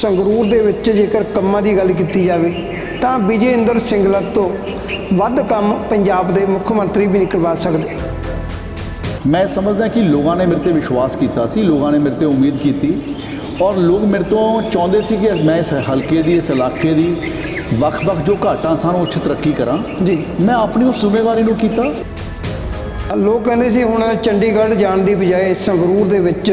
ਸੰਗਰੂਰ ਦੇ ਵਿੱਚ ਜੇਕਰ ਕੰਮਾਂ ਦੀ ਗੱਲ ਕੀਤੀ ਜਾਵੇ ਤਾਂ ਵਿਜੇ ਇੰਦਰ ਸਿੰਗਲਾ ਤੋਂ ਵੱਧ ਕੰਮ ਪੰਜਾਬ ਦੇ ਮੁੱਖ ਮੰਤਰੀ ਵੀ ਨਹੀਂ ਕਰਵਾ ਸਕਦੇ। ਮੈਂ ਸਮਝਦਾ ਕਿ ਲੋਕਾਂ ਨੇ ਮੇਰੇ ਤੇ ਵਿਸ਼ਵਾਸ ਕੀਤਾ ਸੀ ਲੋਕਾਂ ਨੇ ਮੇਰੇ ਤੇ ਉਮੀਦ ਕੀਤੀ ਔਰ ਲੋਕ ਮੇਰੇ ਤੋਂ ਚਾਹੁੰਦੇ ਸੀ ਕਿ ਮੈਂ ਇਸ ਹਲਕੇ ਦੀ ਇਸ ਇਲਾਕੇ ਦੀ ਵੱਖ-ਵੱਖ ਜੋ ਘਾਟਾਂ ਸਨ ਉਹ 'ਚ ਤਰੱਕੀ ਕਰਾਂ। ਜੀ। ਮੈਂ ਆਪਣੀ ਉਸ ਜ਼ਿੰਮੇਵਾਰੀ ਨੂੰ ਕੀਤਾ। ਲੋਕ ਕਹਿੰਦੇ ਸੀ ਹੁਣ ਚੰਡੀਗੜ੍ਹ ਜਾਣ ਦੀ ਬਜਾਏ ਸੰਗਰੂਰ ਦੇ ਵਿੱਚ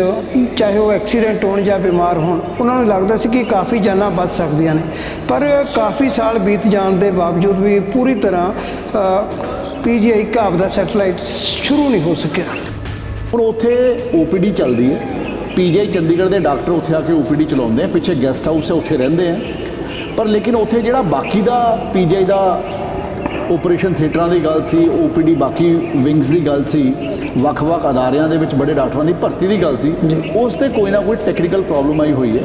ਚਾਹੇ ਉਹ ਐਕਸੀਡੈਂਟ ਹੋਣ ਜਾਂ ਬਿਮਾਰ ਹੋਣ, ਉਹਨਾਂ ਨੂੰ ਲੱਗਦਾ ਸੀ ਕਿ ਕਾਫੀ ਜਾਨਾਂ ਬਚ ਸਕਦੀਆਂ ਨੇ। ਪਰ ਕਾਫੀ ਸਾਲ ਬੀਤ ਜਾਣ ਦੇ ਬਾਵਜੂਦ ਵੀ ਪੂਰੀ ਤਰ੍ਹਾਂ ਪੀਜੀਆਈ ਘਾਬ ਦਾ ਸੈਟੇਲਾਈਟ ਸ਼ੁਰੂ ਨਹੀਂ ਹੋ ਸਕਿਆ। ਹੁਣ ਉੱਥੇ ਓਪੀਡੀ ਚੱਲਦੀ ਹੈ। ਪੀਜੀਆਈ ਚੰਡੀਗੜ੍ਹ ਦੇ ਡਾਕਟਰ ਉੱਥੇ ਆ ਕੇ ਓਪੀਡੀ ਚਲਾਉਂਦੇ ਆ। ਪਿੱਛੇ ਗੈਸਟ ਹਾਊਸ ਹੈ, ਉੱਥੇ ਰਹਿੰਦੇ ਆ। ਪਰ ਲੇਕਿਨ ਉੱਥੇ ਜਿਹੜਾ ਬਾਕੀ ਦਾ ਪੀਜੀਆਈ ਦਾ ਆਪਰੇਸ਼ਨ ਥੀਏਟਰਾਂ ਦੀ ਗੱਲ ਸੀ ਓਪੀਡੀ ਬਾਕੀ ਵਿੰਗਸ ਦੀ ਗੱਲ ਸੀ ਵੱਖ-ਵੱਖ ਅਦਾਰਿਆਂ ਦੇ ਵਿੱਚ ਬੜੇ ਡਾਕਟਰਾਂ ਦੀ ਭਰਤੀ ਦੀ ਗੱਲ ਸੀ ਉਸ ਤੇ ਕੋਈ ਨਾ ਕੋਈ ਟੈਕਨੀਕਲ ਪ੍ਰੋਬਲਮ ਆਈ ਹੋਈ ਹੈ।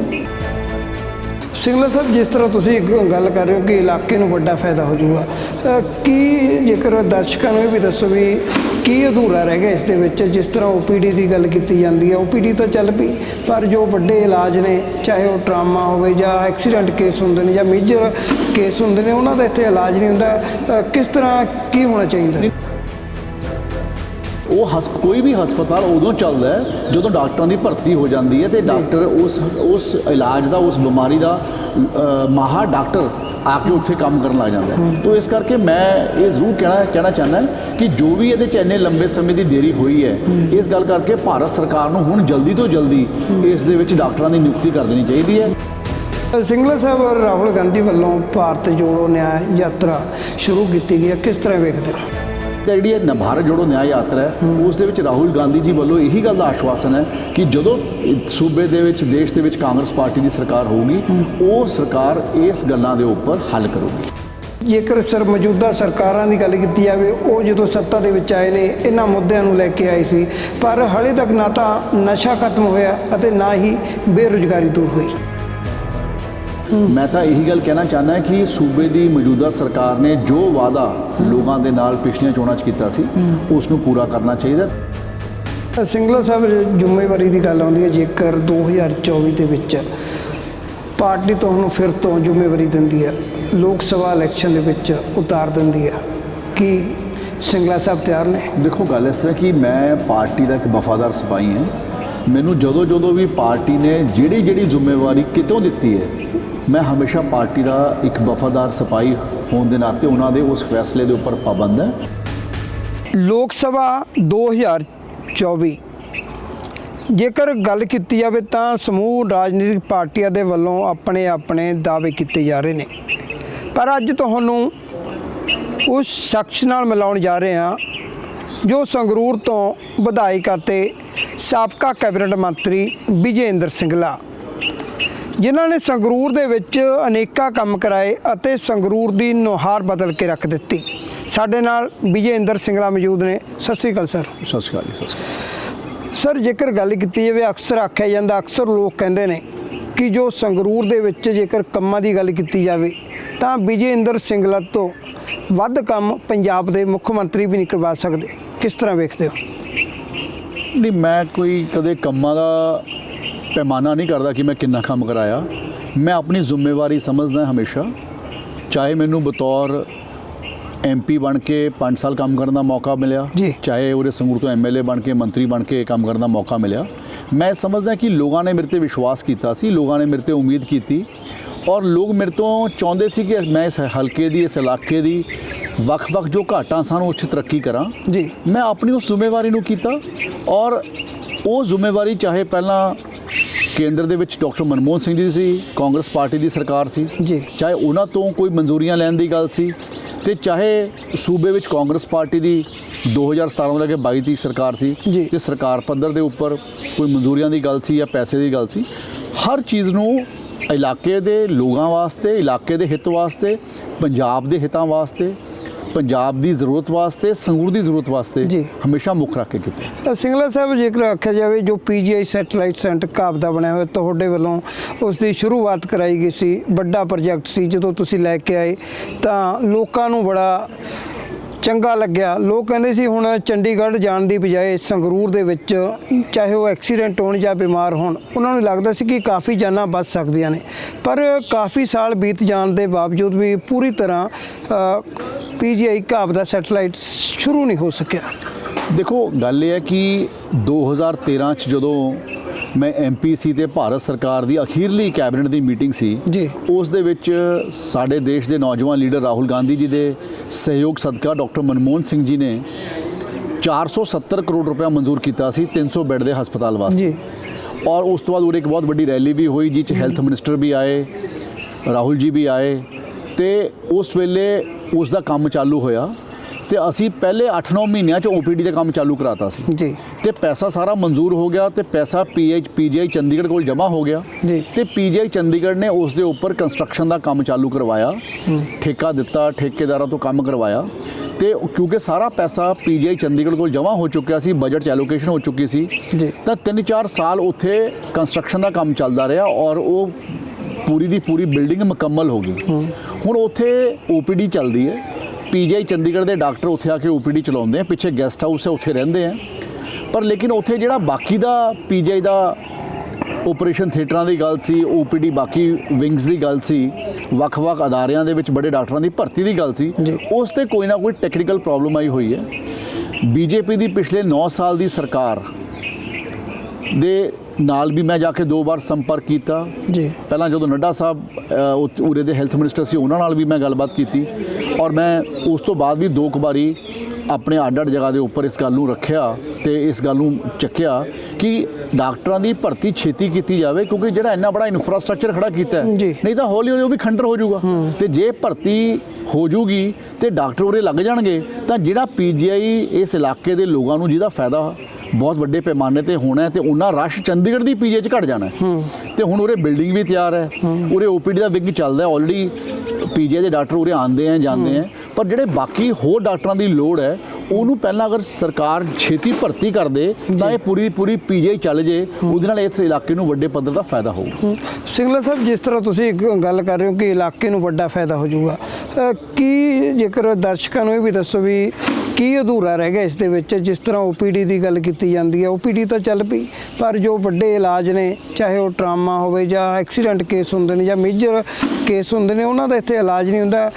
ਸਿੰਗਲਾ ਸਾਹਿਬ ਜਿਸ ਤਰ੍ਹਾਂ ਤੁਸੀਂ ਇੱਕ ਗੱਲ ਕਰ ਰਹੇ ਹੋ ਕਿ ਇਲਾਕੇ ਨੂੰ ਵੱਡਾ ਫਾਇਦਾ ਹੋ ਜਾਊਗਾ ਕੀ ਜੇਕਰ ਦਰਸ਼ਕਾਂ ਨੂੰ ਇਹ ਵੀ ਦੱਸੋ ਵੀ ਕੀ ਅਧੂਰਾ ਰਹਿ ਗਿਆ ਇਸ ਦੇ ਵਿੱਚ? ਜਿਸ ਤਰ੍ਹਾਂ ਓਪੀਡੀ ਦੀ ਗੱਲ ਕੀਤੀ ਜਾਂਦੀ ਹੈ ਓਪੀਡੀ ਤਾਂ ਚੱਲ ਪਈ ਪਰ ਜੋ ਵੱਡੇ ਇਲਾਜ ਨੇ ਚਾਹੇ ਉਹ ਟਰਾਮਾ ਹੋਵੇ ਜਾਂ ਐਕਸੀਡੈਂਟ ਕੇਸ ਹੁੰਦੇ ਨੇ ਜਾਂ ਮੇਜਰ ਕੇਸ ਹੁੰਦੇ ਨੇ ਉਹਨਾਂ ਦਾ ਇੱਥੇ ਇਲਾਜ ਨਹੀਂ ਹੁੰਦਾ। ਅ, ਕਿਸ ਤਰ੍ਹਾਂ ਕੀ ਹੋਣਾ ਚਾਹੀਦਾ? ਉਹ ਹਸਪ ਕੋਈ ਵੀ ਹਸਪਤਾਲ ਉਦੋਂ ਚੱਲਦਾ ਹੈ ਜਦੋਂ ਡਾਕਟਰਾਂ ਦੀ ਭਰਤੀ ਹੋ ਜਾਂਦੀ ਹੈ ਤੇ ਡਾਕਟਰ ਉਸ ਉਸ ਇਲਾਜ ਦਾ ਉਸ ਬਿਮਾਰੀ ਦਾ ਅ, ਮਾਹਰ ਡਾਕਟਰ ਆਪ ਹੀ ਉੱਥੇ ਕੰਮ ਕਰਨ ਲੱਗ ਜਾਂਦਾ। ਹੈ ਤੋਂ ਇਸ ਕਰਕੇ ਮੈਂ ਇਹ ਜ਼ਰੂਰ ਕਹਿਣਾ ਕਹਿਣਾ ਚਾਹੁੰਦਾ ਕਿ ਜੋ ਵੀ ਇਹਦੇ ਚ ਇੰਨੇ ਲੰਬੇ ਸਮੇਂ ਦੀ ਦੇਰੀ ਹੋਈ ਹੈ, ਇਸ ਗੱਲ ਕਰਕੇ ਭਾਰਤ ਸਰਕਾਰ ਨੂੰ ਹੁਣ ਜਲਦੀ ਤੋਂ ਜਲਦੀ ਇਸ ਦੇ ਵਿੱਚ ਡਾਕਟਰਾਂ ਦੀ ਨਿਯੁਕਤੀ ਕਰ ਦੇਣੀ ਚਾਹੀਦੀ ਹੈ। ਸਿੰਗਲਾ ਸਾਹਿਬ ਰਾਹੁਲ ਗਾਂਧੀ ਵੱਲੋਂ ਭਾਰਤ ਜੋੜੋ ਨਿਆਂ ਯਾਤਰਾ ਸ਼ੁਰੂ ਕੀਤੀ ਗਈ ਹੈ। ਕਿਸ ਤਰ੍ਹਾਂ ਵੇਖਦੇ ਹੋ? ਤੇ ਜਿਹੜੀ ਇਹ ਨ- ਭਾਰਤ ਜੋੜੋ ਨਿਆਂ ਯਾਤਰਾ ਹੈ, ਉਸ ਦੇ ਵਿੱਚ ਰਾਹੁਲ ਗਾਂਧੀ ਜੀ ਵੱਲੋਂ ਇਹੀ ਗੱਲ ਦਾ ਆਸ਼ਵਾਸਨ ਹੈ ਕਿ ਜਦੋਂ ਸੂਬੇ ਦੇ ਵਿੱਚ, ਦੇਸ਼ ਦੇ ਵਿੱਚ ਕਾਂਗਰਸ ਪਾਰਟੀ ਦੀ ਸਰਕਾਰ ਹੋਊਗੀ, ਉਹ ਸਰਕਾਰ ਇਸ ਗੱਲਾਂ ਦੇ ਉੱਪਰ ਹੱਲ ਕਰੂਗੀ। ਜੇਕਰ ਸਰ ਮੌਜੂਦਾ ਸਰਕਾਰਾਂ ਦੀ ਗੱਲ ਕੀਤੀ ਜਾਵੇ, ਉਹ ਜਦੋਂ ਸੱਤਾ ਦੇ ਵਿੱਚ ਆਏ ਨੇ, ਇਹਨਾਂ ਮੁੱਦਿਆਂ ਨੂੰ ਲੈ ਕੇ ਆਏ ਸੀ। ਪਰ ਹਾਲੇ ਤੱਕ ਨਾ ਤਾਂ ਨਸ਼ਾ ਖਤਮ ਹੋਇਆ ਅਤੇ ਨਾ ਹੀ ਬੇਰੁਜ਼ਗਾਰੀ ਦੂਰ ਹੋਈ। ਮੈਂ ਤਾਂ ਇਹੀ ਗੱਲ ਕਹਿਣਾ ਚਾਹੁੰਦਾ ਕਿ ਸੂਬੇ ਦੀ ਮੌਜੂਦਾ ਸਰਕਾਰ ਨੇ ਜੋ ਵਾਅਦਾ ਲੋਕਾਂ ਦੇ ਨਾਲ ਪਿਛਲੀਆਂ ਚੋਣਾਂ 'ਚ ਕੀਤਾ ਸੀ ਉਸ ਨੂੰ ਪੂਰਾ ਕਰਨਾ ਚਾਹੀਦਾ। ਸਿੰਗਲਾ ਸਾਹਿਬ ਜ਼ਿੰਮੇਵਾਰੀ ਦੀ ਗੱਲ ਆਉਂਦੀ ਹੈ ਜੇਕਰ 2024 ਦੇ ਵਿੱਚ ਪਾਰਟੀ ਤੁਹਾਨੂੰ ਫਿਰ ਤੋਂ ਜ਼ਿੰਮੇਵਾਰੀ ਦਿੰਦੀ ਹੈ ਲੋਕ ਸਭਾ ਇਲੈਕਸ਼ਨ ਦੇ ਵਿੱਚ ਉਤਾਰ ਦਿੰਦੀ ਹੈ ਕਿ ਸਿੰਗਲਾ ਸਾਹਿਬ ਤਿਆਰ ਨੇ? ਦੇਖੋ ਗੱਲ ਇਸ ਤਰ੍ਹਾਂ ਕਿ ਮੈਂ ਪਾਰਟੀ ਦਾ ਇੱਕ ਵਫਾਦਾਰ ਸਿਪਾਹੀ ਹਾਂ। ਮੈਨੂੰ ਜਦੋਂ ਜਦੋਂ ਵੀ ਪਾਰਟੀ ਨੇ ਜਿਹੜੀ ਜਿਹੜੀ ਜ਼ਿੰਮੇਵਾਰੀ ਕਿਤੋਂ ਦਿੱਤੀ ਹੈ ਮੈਂ ਹਮੇਸ਼ਾ ਪਾਰਟੀ ਦਾ ਇੱਕ ਵਫਾਦਾਰ ਸਿਪਾਹੀ ਹੋਣ ਦੇ ਨਾਤੇ ਉਹਨਾਂ ਦੇ ਉਸ ਫੈਸਲੇ ਦੇ ਉੱਪਰ ਪਾਬੰਦ ਹੈ। ਲੋਕ ਸਭਾ 2024 ਜੇਕਰ ਗੱਲ ਕੀਤੀ ਜਾਵੇ ਤਾਂ ਸਮੂਹ ਰਾਜਨੀਤਿਕ ਪਾਰਟੀਆਂ ਦੇ ਵੱਲੋਂ ਆਪਣੇ ਆਪਣੇ ਦਾਅਵੇ ਕੀਤੇ ਜਾ ਰਹੇ ਨੇ। ਪਰ ਅੱਜ ਤੁਹਾਨੂੰ ਉਸ ਸ਼ਖਸ ਨਾਲ ਮਿਲਾਉਣ ਜਾ ਰਹੇ ਹਾਂ, ਜੋ ਸੰਗਰੂਰ ਤੋਂ ਵਿਧਾਇਕ ਅਤੇ ਸਾਬਕਾ ਕੈਬਨਿਟ ਮੰਤਰੀ ਵਿਜੇ ਇੰਦਰ ਸਿੰਗਲਾ। ਜਿਨ੍ਹਾਂ ਨੇ ਸੰਗਰੂਰ ਦੇ ਵਿੱਚ ਅਨੇਕਾਂ ਕੰਮ ਕਰਾਏ ਅਤੇ ਸੰਗਰੂਰ ਦੀ ਨੁਹਾਰ ਬਦਲ ਕੇ ਰੱਖ ਦਿੱਤੀ। ਸਾਡੇ ਨਾਲ ਵਿਜੇ ਇੰਦਰ ਸਿੰਗਲਾ ਮੌਜੂਦ ਨੇ। ਸਤਿ ਸ੍ਰੀ ਅਕਾਲ ਸਰ। ਸਤਿ ਸ਼੍ਰੀ ਅਕਾਲ ਜੀ ਸਤਿ ਸ਼੍ਰੀ ਅਕਾਲ। ਸਰ ਜੇਕਰ ਗੱਲ ਕੀਤੀ ਜਾਵੇ ਅਕਸਰ ਆਖਿਆ ਜਾਂਦਾ ਅਕਸਰ ਲੋਕ ਕਹਿੰਦੇ ਨੇ ਕਿ ਜੋ ਸੰਗਰੂਰ ਦੇ ਵਿੱਚ ਜੇਕਰ ਕੰਮਾਂ ਦੀ ਗੱਲ ਕੀਤੀ ਜਾਵੇ ਤਾਂ ਵਿਜੇ ਇੰਦਰ ਸਿੰਗਲਾ ਤੋਂ ਵੱਧ ਕੰਮ ਪੰਜਾਬ ਦੇ ਮੁੱਖ ਮੰਤਰੀ ਵੀ ਨਹੀਂ ਕਰਵਾ ਸਕਦੇ। ਕਿਸ ਤਰ੍ਹਾਂ ਵੇਖਦੇ ਹੋ? ਨਹੀਂ ਮੈਂ ਕੋਈ ਕਦੇ ਕੰਮਾਂ ਦਾ ਪੈਮਾਨਾ ਨਹੀਂ ਕਰਦਾ ਕਿ ਮੈਂ ਕਿੰਨਾ ਕੰਮ ਕਰਾਇਆ। ਮੈਂ ਆਪਣੀ ਜ਼ਿੰਮੇਵਾਰੀ ਸਮਝਦਾ ਹਮੇਸ਼ਾ ਚਾਹੇ ਮੈਨੂੰ ਬਤੌਰ ਐਮਪੀ ਬਣ ਕੇ 5 ਸਾਲ ਕੰਮ ਕਰਨ ਦਾ ਮੌਕਾ ਮਿਲਿਆ। ਚਾਹੇ ਉਹਦੇ ਸੰਗਰੂਰ ਤੋਂ ਐਮਐਲਏ ਬਣ ਕੇ ਮੰਤਰੀ ਬਣ ਕੇ ਕੰਮ ਕਰਨ ਦਾ ਮੌਕਾ ਮਿਲਿਆ। ਮੈਂ ਸਮਝਦਾ ਕਿ ਲੋਕਾਂ ਨੇ ਮੇਰੇ ਤੇ ਵਿਸ਼ਵਾਸ ਕੀਤਾ ਸੀ ਲੋਕਾਂ ਨੇ ਮੇਰੇ ਤੇ ਉਮੀਦ ਕੀਤੀ ਔਰ ਲੋਕ ਮੇਰੇ ਤੋਂ ਚਾਹੁੰਦੇ ਸੀ ਕਿ ਮੈਂ ਇਸ ਹਲਕੇ ਦੀ ਇਸ ਇਲਾਕੇ ਦੀ ਵੱਖ-ਵੱਖ ਜੋ ਘਾਟਾਂ ਸਨ ਉਹ 'ਚ ਤਰੱਕੀ ਕਰਾਂ। ਜੀ। ਮੈਂ ਆਪਣੀ ਉਸ ਜ਼ਿੰਮੇਵਾਰੀ ਨੂੰ ਕੀਤਾ ਔਰ ਉਹ ਜ਼ਿੰਮੇਵਾਰੀ ਚਾਹੇ ਪਹਿਲਾਂ ਕੇਂਦਰ ਦੇ ਵਿੱਚ ਡਾਕਟਰ ਮਨਮੋਹਨ ਸਿੰਘ ਜੀ ਸੀ ਕਾਂਗਰਸ ਪਾਰਟੀ ਦੀ ਸਰਕਾਰ ਸੀ ਜੀ। ਚਾਹੇ ਉਹਨਾਂ ਤੋਂ ਕੋਈ ਮਨਜ਼ੂਰੀਆਂ ਲੈਣ ਦੀ ਗੱਲ ਸੀ ਤੇ ਚਾਹੇ ਸੂਬੇ ਵਿੱਚ ਕਾਂਗਰਸ ਪਾਰਟੀ ਦੀ 2017 ਤੋਂ ਲੈ ਕੇ 22 ਦੀ ਸਰਕਾਰ ਸੀ। ਤੇ ਸਰਕਾਰ ਪੱਧਰ ਦੇ ਉੱਪਰ ਕੋਈ ਮਨਜ਼ੂਰੀਆਂ ਦੀ ਗੱਲ ਸੀ ਜਾਂ ਪੈਸੇ ਦੀ ਗੱਲ ਸੀ ਹਰ ਚੀਜ਼ ਨੂੰ ਇਲਾਕੇ ਦੇ ਲੋਕਾਂ ਵਾਸਤੇ ਇਲਾਕੇ ਦੇ ਹਿੱਤ ਵਾਸਤੇ ਪੰਜਾਬ ਦੇ ਹਿੱਤਾਂ ਵਾਸਤੇ ਪੰਜਾਬ ਦੀ ਜ਼ਰੂਰਤ ਵਾਸਤੇ ਸੰਗਰੂਰ ਦੀ ਜ਼ਰੂਰਤ ਵਾਸਤੇ। ਹਮੇਸ਼ਾ ਮੁੱਖ ਰੱਖ ਕੇ ਕੀਤਾ ਸਿੰਗਲਾ ਸਾਹਿਬ ਜੇਕਰ ਆਖਿਆ ਜਾਵੇ ਜੋ ਪੀਜੀਆਈ ਸੈਟੇਲਾਈਟ ਸੈਂਟਰ ਕਾਬ ਦਾ ਬਣਿਆ ਹੋਇਆ ਤੁਹਾਡੇ ਵੱਲੋਂ ਉਸ ਦੀ ਸ਼ੁਰੂਆਤ ਕਰਾਈ ਗਈ ਸੀ ਵੱਡਾ ਪ੍ਰੋਜੈਕਟ ਸੀ ਜਦੋਂ ਤੁਸੀਂ ਲੈ ਕੇ ਆਏ ਤਾਂ ਲੋਕਾਂ ਨੂੰ ਬੜਾ ਚੰਗਾ ਲੱਗਿਆ। ਲੋਕ ਕਹਿੰਦੇ ਸੀ ਹੁਣ ਚੰਡੀਗੜ੍ਹ ਜਾਣ ਦੀ ਬਜਾਏ ਸੰਗਰੂਰ ਦੇ ਵਿੱਚ ਚਾਹੇ ਉਹ ਐਕਸੀਡੈਂਟ ਹੋਣ ਜਾਂ ਬਿਮਾਰ ਹੋਣ, ਉਹਨਾਂ ਨੂੰ ਲੱਗਦਾ ਸੀ ਕਿ ਕਾਫੀ ਜਾਨਾਂ ਬਚ ਸਕਦੀਆਂ ਨੇ। ਪਰ ਕਾਫੀ ਸਾਲ ਬੀਤ ਜਾਣ ਦੇ ਬਾਵਜੂਦ ਵੀ ਪੂਰੀ ਤਰ੍ਹਾਂ ਪੀਜੀਆਈ ਘਾਬ ਦਾ ਸੈਟੇਲਾਈਟ ਸ਼ੁਰੂ ਨਹੀਂ ਹੋ ਸਕਿਆ। ਦੇਖੋ, ਗੱਲ ਇਹ ਹੈ ਕਿ 2013 ਚ ਜਦੋਂ ਮੈਂ ਐਮਪੀ ਸੀ ਤੇ ਭਾਰਤ ਸਰਕਾਰ ਦੀ ਅਖੀਰਲੀ ਕੈਬਨਿਟ ਦੀ ਮੀਟਿੰਗ ਸੀ। ਜੀ। ਉਸ ਦੇ ਵਿੱਚ ਸਾਡੇ ਦੇਸ਼ ਦੇ ਨੌਜਵਾਨ ਲੀਡਰ ਰਾਹੁਲ ਗਾਂਧੀ ਜੀ ਦੇ ਸਹਿਯੋਗ ਸਦਕਾ ਡਾਕਟਰ ਮਨਮੋਹਨ ਸਿੰਘ ਜੀ ਨੇ 470 ਕਰੋੜ ਰੁਪਇਆ ਮਨਜ਼ੂਰ ਕੀਤਾ ਸੀ 300 ਬੈੱਡ ਦੇ ਹਸਪਤਾਲ ਵਾਸਤੇ। ਜੀ। ਔਰ ਉਸ ਤੋਂ ਬਾਅਦ ਉਰੇ ਇੱਕ ਬਹੁਤ ਵੱਡੀ ਰੈਲੀ ਵੀ ਹੋਈ ਜਿਸ 'ਚ ਹੈਲਥ ਮਿਨਿਸਟਰ ਵੀ ਆਏ ਰਾਹੁਲ ਜੀ ਵੀ ਆਏ ਤੇ ਉਸ ਵੇਲੇ ਉਸ ਦਾ ਕੰਮ ਚਾਲੂ ਹੋਇਆ। ਤੇ ਅਸੀਂ ਪਹਿਲੇ 8-9 ਮਹੀਨਿਆਂ 'ਚ ਓਪੀਡੀ ਦਾ ਕੰਮ ਚਾਲੂ ਕਰਾਤਾ ਸੀ। ਜੀ। ਤੇ ਪੈਸਾ ਸਾਰਾ ਮਨਜ਼ੂਰ ਹੋ ਗਿਆ ਤੇ ਪੈਸਾ ਪੀਐਚ ਪੀਜੀਆਈ ਚੰਡੀਗੜ੍ਹ ਕੋਲ ਜਮ੍ਹਾਂ ਹੋ ਗਿਆ। ਜੀ। ਤੇ ਪੀਜੀਆਈ ਚੰਡੀਗੜ੍ਹ ਨੇ ਉਸ ਦੇ ਉੱਪਰ ਕੰਸਟਰਕਸ਼ਨ ਦਾ ਕੰਮ ਚਾਲੂ ਕਰਵਾਇਆ। ਠੇਕਾ ਦਿੱਤਾ ਠੇਕੇਦਾਰਾਂ ਤੋਂ ਕੰਮ ਕਰਵਾਇਆ। ਤੇ ਕਿਉਂਕਿ ਸਾਰਾ ਪੈਸਾ ਪੀਜੀਆਈ ਚੰਡੀਗੜ੍ਹ ਕੋਲ ਜਮ੍ਹਾਂ ਹੋ ਚੁੱਕਿਆ ਸੀ ਬਜਟ 'ਚ ਐਲੋਕੇਸ਼ਨ ਹੋ ਚੁੱਕੀ ਸੀ ਜੀ। ਤਾਂ 3-4 ਸਾਲ ਉੱਥੇ ਕੰਸਟਰਕਸ਼ਨ ਦਾ ਕੰਮ ਚੱਲਦਾ ਰਿਹਾ ਔਰ ਉਹ ਪੂਰੀ ਦੀ ਪੂਰੀ ਬਿਲਡਿੰਗ ਮੁਕੰਮਲ ਹੋ ਗਈ। ਹੁਣ ਉੱਥੇ ਓਪੀਡੀ ਚੱਲਦੀ ਹੈ। ਪੀਜੀਆਈ ਚੰਡੀਗੜ੍ਹ ਦੇ ਡਾਕਟਰ ਉੱਥੇ ਆ ਕੇ ਓਪੀਡੀ ਚਲਾਉਂਦੇ ਆ ਪਿੱਛੇ ਗੈਸਟ ਹਾਊਸ ਹੈ ਉੱਥੇ ਰਹਿੰਦੇ ਆ। ਪਰ ਲੇਕਿਨ ਉੱਥੇ ਜਿਹੜਾ ਬਾਕੀ ਦਾ ਪੀਜੀਆਈ ਦਾ ਆਪਰੇਸ਼ਨ ਥੀਏਟਰਾਂ ਦੀ ਗੱਲ ਸੀ ਓਪੀਡੀ ਬਾਕੀ ਵਿੰਗਸ ਦੀ ਗੱਲ ਸੀ ਵੱਖ-ਵੱਖ ਅਦਾਰਿਆਂ ਦੇ ਵਿੱਚ ਬੜੇ ਡਾਕਟਰਾਂ ਦੀ ਭਰਤੀ ਦੀ ਗੱਲ ਸੀ। ਉਸ ਤੇ ਕੋਈ ਨਾ ਕੋਈ ਟੈਕਨੀਕਲ ਪ੍ਰੋਬਲਮ ਆਈ ਹੋਈ ਹੈ। ਬੀਜੇਪੀ ਦੀ ਪਿਛਲੇ 9 ਸਾਲ ਦੀ ਸਰਕਾਰ ਦੇ ਨਾਲ ਵੀ ਮੈਂ ਜਾ ਕੇ ਦੋ ਵਾਰ ਸੰਪਰਕ ਕੀਤਾ। ਜੀ। ਪਹਿਲਾਂ ਜਦੋਂ ਨੱਡਾ ਸਾਹਿਬ ਉਰੇ ਦੇ ਹੈਲਥ ਮਿਨਿਸਟਰ ਸੀ ਉਹਨਾਂ ਨਾਲ ਵੀ ਮੈਂ ਗੱਲਬਾਤ ਕੀਤੀ। ਔਰ ਮੈਂ ਉਸ ਤੋਂ ਬਾਅਦ ਵੀ ਦੋ ਕੁ ਵਾਰੀ ਆਪਣੇ ਅੱਡ ਅੱਡ ਜਗ੍ਹਾ ਦੇ ਉੱਪਰ ਇਸ ਗੱਲ ਨੂੰ ਰੱਖਿਆ ਤੇ ਇਸ ਗੱਲ ਨੂੰ ਚੱਕਿਆ ਕਿ ਡਾਕਟਰਾਂ ਦੀ ਭਰਤੀ ਛੇਤੀ ਕੀਤੀ ਜਾਵੇ ਕਿਉਂਕਿ ਜਿਹੜਾ ਇੰਨਾ ਬੜਾ ਇਨਫਰਾਸਟ੍ਰਕਚਰ ਖੜਾ ਕੀਤਾ। ਨਹੀਂ ਤਾਂ ਹੌਲੀ ਹੌਲੀ ਉਹ ਵੀ ਖੰਡਰ ਹੋ ਜਾਊਗਾ। ਤੇ ਜੇ ਭਰਤੀ ਹੋ ਜੂਗੀ ਤੇ ਡਾਕਟਰ ਉਰੇ ਲੱਗ ਜਾਣਗੇ ਤਾਂ ਜਿਹੜਾ ਪੀਜੀਆਈ ਇਸ ਇਲਾਕੇ ਦੇ ਲੋਕਾਂ ਨੂੰ ਜਿਹਦਾ ਫਾਇਦਾ ਬਹੁਤ ਵੱਡੇ ਪੈਮਾਨੇ ਤੇ ਹੋਣਾ ਹੈ ਤੇ ਉਹਨਾਂ ਰਸ਼ ਚੰਡੀਗੜ੍ਹ ਦੀ ਪੀਜੀਆਈ 'ਚ ਘਟ ਜਾਣਾ ਹੈ। ਤੇ ਹੁਣ ਉਰੇ ਬਿਲਡਿੰਗ ਵੀ ਤਿਆਰ ਹੈ। ਉਰੇ ਓਪੀਡੀ ਦਾ ਵਿੰਗ ਚੱਲਦਾ ਹੈ ਆਲਰੇਡੀ ਪੀਜੀਆਈ ਦੇ ਡਾਕਟਰ ਉਰੇ ਆਉਂਦੇ ਆ ਜਾਂਦੇ ਆ। ਪਰ ਜਿਹੜੇ ਬਾਕੀ ਹੋਰ ਡਾਕਟਰਾਂ ਦੀ ਲੋੜ ਹੈ ਉਹਨੂੰ ਪਹਿਲਾਂ ਅਗਰ ਸਰਕਾਰ ਛੇਤੀ ਭਰਤੀ ਕਰ ਦੇ ਤਾਂ ਇਹ ਪੂਰੀ ਪੂਰੀ ਪੀਜੀਆਈ ਚੱਲ ਜੇ ਉਹਦੇ ਨਾਲ ਇਸ ਇਲਾਕੇ ਨੂੰ ਵੱਡੇ ਪੱਧਰ ਦਾ ਫਾਇਦਾ ਹੋਊਗਾ। ਸਿੰਗਲਾ ਸਾਹਿਬ ਜਿਸ ਤਰ੍ਹਾਂ ਤੁਸੀਂ ਇੱਕ ਗੱਲ ਕਰ ਰਹੇ ਹੋ ਕਿ ਇਲਾਕੇ ਨੂੰ ਵੱਡਾ ਫਾਇਦਾ ਹੋ ਜਾਊਗਾ ਕੀ ਜੇਕਰ ਦਰਸ਼ਕਾਂ ਨੂੰ ਇਹ ਵੀ ਦੱਸੋ ਵੀ ਕੀ ਅਧੂਰਾ ਰਹਿ ਗਿਆ ਇਸ ਦੇ ਵਿੱਚ? ਜਿਸ ਤਰ੍ਹਾਂ ਓਪੀਡੀ ਦੀ ਗੱਲ ਕੀਤੀ ਜਾਂਦੀ ਹੈ ਓਪੀਡੀ ਤਾਂ ਚੱਲ ਪਈ ਪਰ ਜੋ ਵੱਡੇ ਇਲਾਜ ਨੇ ਚਾਹੇ ਉਹ ਟਰਾਮਾ ਹੋਵੇ ਜਾਂ ਐਕਸੀਡੈਂਟ ਕੇਸ ਹੁੰਦੇ ਨੇ ਜਾਂ ਮੇਜਰ ਕੇਸ ਹੁੰਦੇ ਨੇ ਉਹਨਾਂ ਦਾ ਇੱਥੇ ਇਲਾਜ ਨਹੀਂ ਹੁੰਦਾ।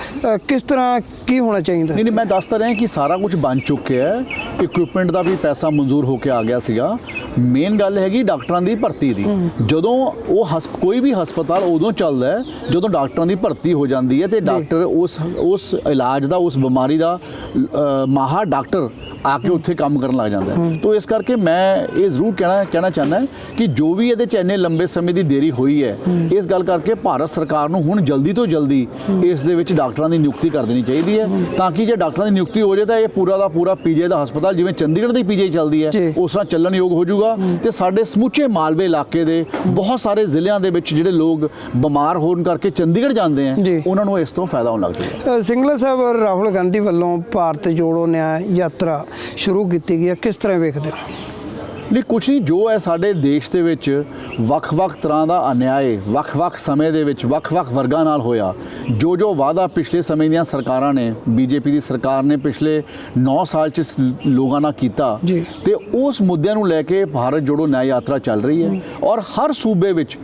ਕਿਸ ਤਰ੍ਹਾਂ ਕੀ ਹੋਣਾ ਚਾਹੀਦਾ? ਨਹੀਂ ਨਹੀਂ ਮੈਂ ਦੱਸਦਾ ਰਿਹਾ ਕਿ ਸਾਰਾ ਕੁਝ ਬਣ ਚੁੱਕਿਆ ਹੈ। ਇਕਵਿਪਮੈਂਟ ਦਾ ਵੀ ਪੈਸਾ ਮਨਜ਼ੂਰ ਹੋ ਕੇ ਆ ਗਿਆ ਸੀਗਾ। ਮੇਨ ਗੱਲ ਹੈਗੀ ਡਾਕਟਰਾਂ ਦੀ ਭਰਤੀ ਦੀ। ਜਦੋਂ ਉਹ ਕੋਈ ਵੀ ਹਸਪਤਾਲ ਉਦੋਂ ਚੱਲਦਾ ਹੈ ਜਦੋਂ ਡਾਕਟਰਾਂ ਦੀ ਭਰਤੀ ਹੋ ਜਾਂਦੀ ਹੈ ਤੇ ਡਾਕਟਰ ਉਸ ਉਸ ਇਲਾਜ ਦਾ ਉਸ ਬਿਮਾਰੀ ਦਾ ਅ, ਮਾਹਰ ਡਾਕਟਰ ਆ ਕੇ ਉੱਥੇ ਕੰਮ ਕਰਨ ਲੱਗ ਜਾਂਦਾ ਤੋਂ ਇਸ ਕਰਕੇ ਮੈਂ ਇਹ ਜ਼ਰੂਰ ਕਹਿਣਾ ਕਹਿਣਾ ਚਾਹੁੰਦਾ ਕਿ ਜੋ ਵੀ ਇਹਦੇ ਚ ਇੰਨੇ ਲੰਬੇ ਸਮੇਂ ਦੀ ਦੇਰੀ ਹੋਈ ਹੈ ਇਸ ਗੱਲ ਕਰਕੇ ਭਾਰਤ ਸਰਕਾਰ ਨੂੰ ਹੁਣ ਜਲਦੀ ਤੋਂ ਜਲਦੀ ਇਸ ਦੇ ਵਿੱਚ ਡਾਕਟਰਾਂ ਦੀ ਨਿਯੁਕਤੀ ਕਰ ਦੇਣੀ ਚਾਹੀਦੀ ਹੈ ਤਾਂ ਕਿ ਜੇ ਡਾਕਟਰਾਂ ਦੀ ਨਿਯੁਕਤੀ ਹੋ ਜਾਏ ਤਾਂ ਇਹ ਪੂਰਾ ਦਾ ਪੂਰਾ ਪੀਜੇ ਦਾ ਹਸਪਤਾਲ ਜਿਵੇਂ ਚੰਡੀਗੜ੍ਹ ਦੀ ਪੀਜੇ ਚੱਲਦੀ ਹੈ। ਉਸ ਤਰ੍ਹਾਂ ਚੱਲਣ ਯੋਗ ਹੋ ਜਾਊਗਾ। ਤੇ ਸਾਡੇ ਸਮੁੱਚੇ ਮਾਲਵੇ ਇਲਾਕੇ ਦੇ ਬਹੁਤ ਸਾਰੇ ਜ਼ਿਲ੍ਹਿਆਂ ਦੇ ਵਿੱਚ ਜਿਹੜੇ ਲੋਕ ਬਿਮਾਰ ਹੋਣ ਕਰਕੇ ਚੰਡੀਗੜ੍ਹ ਜਾਂਦੇ ਆ। ਉਹਨਾਂ ਨੂੰ ਇਸ ਤੋਂ ਫਾਇਦਾ ਹੋਣ ਲੱਗ ਜਾਊਗਾ ਅ, ਸਿੰਗਲਾ ਸਾਹਿਬ ਰਾਹੁਲ ਗਾਂਧੀ ਵੱਲੋਂ ਭਾਰਤ ਜੋੜੋ ਨਿਆਂ ਯਾਤਰਾ ਸ਼ੁਰੂ ਕੀਤੀ ਗਈ ਹੈ ਕਿਸ ਤਰ੍ਹਾਂ ਵੇਖਦੇ ਹੋ? ਨਹੀਂ ਕੁਛ ਨਹੀਂ ਜੋ ਹੈ ਸਾਡੇ ਦੇਸ਼ ਦੇ ਵਿੱਚ ਵੱਖ-ਵੱਖ ਤਰ੍ਹਾਂ ਦਾ ਅਨਿਆਏ ਵੱਖ-ਵੱਖ ਸਮੇਂ ਦੇ ਵਿੱਚ ਵੱਖ-ਵੱਖ ਵਰਗਾਂ ਨਾਲ ਹੋਇਆ। ਜੋ ਜੋ ਵਾਅਦਾ ਪਿਛਲੇ ਸਮੇਂ ਦੀਆਂ ਸਰਕਾਰਾਂ ਨੇ ਬੀਜੇਪੀ ਦੀ ਸਰਕਾਰ ਨੇ ਪਿਛਲੇ 9 ਸਾਲ ਚ ਲੋਕਾਂ ਨਾਲ ਕੀਤਾ। ਤੇ ਉਸ ਮੁੱਦਿਆਂ ਨੂੰ ਲੈ ਕੇ ਭਾਰਤ ਜੋੜੋ ਨਿਆਂ ਯਾਤਰਾ ਚੱਲ ਰਹੀ ਹੈ। ਔਰ ਹਰ ਸੂਬੇ ਵਿੱਚ